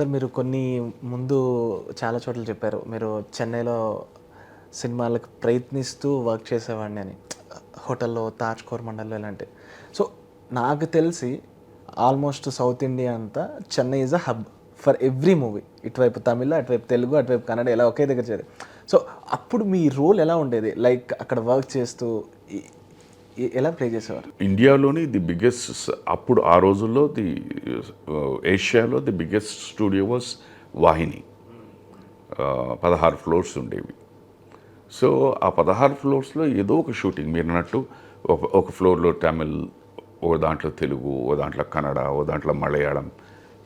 Sir మీరు కొన్ని ముందు చాలా చోట్ల చెప్పారు. మీరు చెన్నైలో సినిమాలకు ప్రయత్నిస్తూ వర్క్ చేసేవాడిని అని. హోటల్లో తాజ్ కోరమండల్లో ఇలాంటి. సో నాకు తెలిసి ఆల్మోస్ట్ సౌత్ ఇండియా అంతా Chennai is a hub for every movie ఇటువైపు తమిళ అటువైపు తెలుగు అటువైపు కన్నడ ఇలా ఒకే దగ్గర చేయాలి సో అప్పుడు మీ రోల్ ఎలా ఉండేది? లైక్ అక్కడ వర్క్ చేస్తూ ఎలా ప్లే చేసేవారు? ఇండియాలోని ది బిగ్గెస్ట్ అప్పుడు ఆ రోజుల్లో the ఏషియాలో the biggest studio was Vahini. పదహారు ఫ్లోర్స్ ఉండేవి. సో ఆ పదహారు ఫ్లోర్స్లో ఏదో ఒక షూటింగ్ మీరు అన్నట్టు ఒక ఒక ఫ్లోర్లో తమిళ్ ఓ దాంట్లో తెలుగు ఓ దాంట్లో కన్నడ ఓ దాంట్లో మలయాళం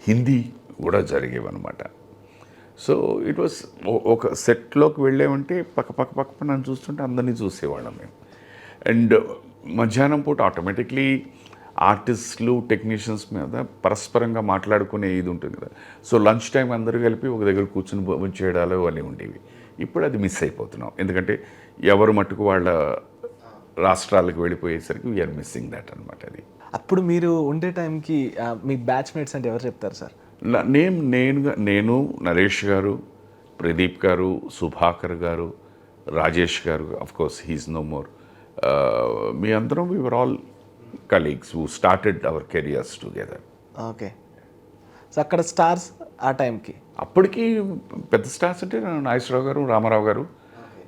హిందీ కూడా జరిగేవన్నమాట. సో ఇట్ వాస్ ఒక సెట్లోకి వెళ్ళామంటే పక్క పక్క పక్క నన్ను చూస్తుంటే అందరినీ చూసేవాళ్ళం మేము. అండ్ మధ్యాహ్నం పూట ఆటోమేటిక్లీ ఆర్టిస్టులు టెక్నీషియన్స్ మీద పరస్పరంగా మాట్లాడుకునే ఇది ఉంటుంది కదా. సో లంచ్ టైం అందరూ కలిపి ఒక దగ్గర కూర్చుని భోజనం చేయడాలు అవన్నీ ఉండేవి. ఇప్పుడు అది మిస్ అయిపోతున్నాం. ఎందుకంటే ఎవరు మట్టుకు వాళ్ళ రాష్ట్రాలకు వెళ్ళిపోయేసరికి వీఆర్ మిస్సింగ్ దట్ అనమాట అది. అప్పుడు మీరు ఉండే టైంకి మీ బ్యాచ్మేట్స్ అంటే ఎవరు చెప్తారు సార్? నా- నేను నేనుగా నేను నరేష్ గారు ప్రదీప్ గారు సుభాకర్ గారు రాజేష్ గారు of course he's no more మీ అందరం we're all colleagues who started our careers together okay so అక్కడ స్టార్స్ ఆ టైంకి అప్పటికి పెద్ద స్టార్స్ అంటే నాగేశ్వరరావు గారు రామారావు గారు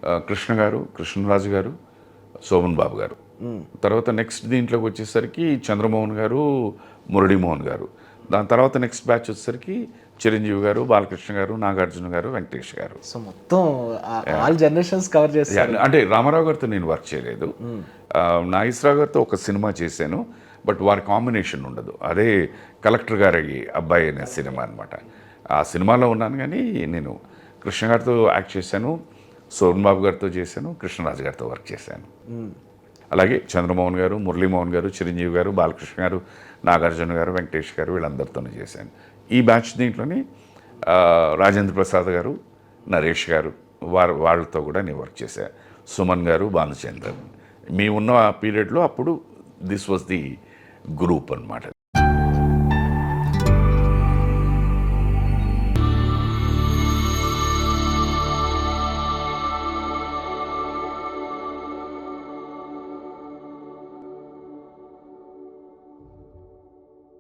ఆ, కృష్ణ గారు కృష్ణరాజు గారు శోభన్ బాబు గారు. తర్వాత నెక్స్ట్ దీంట్లోకి వచ్చేసరికి చంద్రమోహన్ గారు మురళీమోహన్ గారు. దాని తర్వాత నెక్స్ట్ బ్యాచ్ వచ్చేసరికి చిరంజీవి గారు బాలకృష్ణ గారు నాగార్జున గారు వెంకటేష్ గారు. సో మొత్తం ఆల్ జనరేషన్స్ కవర్ Yeah, అంటే రామారావు గారితో నేను వర్క్ చేయలేదు. ఆ, నాగేశ్వరరావు గారితో ఒక సినిమా చేశాను బట్ వారి కాంబినేషన్ ఉండదు. అదే కలెక్టర్ గారి అబ్బాయి అనే సినిమా అనమాట ఆ సినిమాలో ఉన్నాను కానీ నేను కృష్ణ గారితో యాక్ట్ చేశాను సోన్ బాబు గారితో చేశాను కృష్ణరాజు గారితో వర్క్ చేశాను. అలాగే చంద్రమోహన్ గారు మురళీమోహన్ గారు చిరంజీవి గారు బాలకృష్ణ గారు నాగార్జున గారు వెంకటేష్ గారు వీళ్ళందరితోనే చేశాను. ఈ బ్యాచ్ దీంట్లోని రాజేంద్ర ప్రసాద్ గారు నరేష్ గారు వారు వాళ్ళతో కూడా నేను వర్క్ చేశాను. సుమన్ గారు భానుచంద్రన్ మేము ఉన్న పీరియడ్లో అప్పుడు దిస్ వాజ్ ది గ్రూప్ అనమాట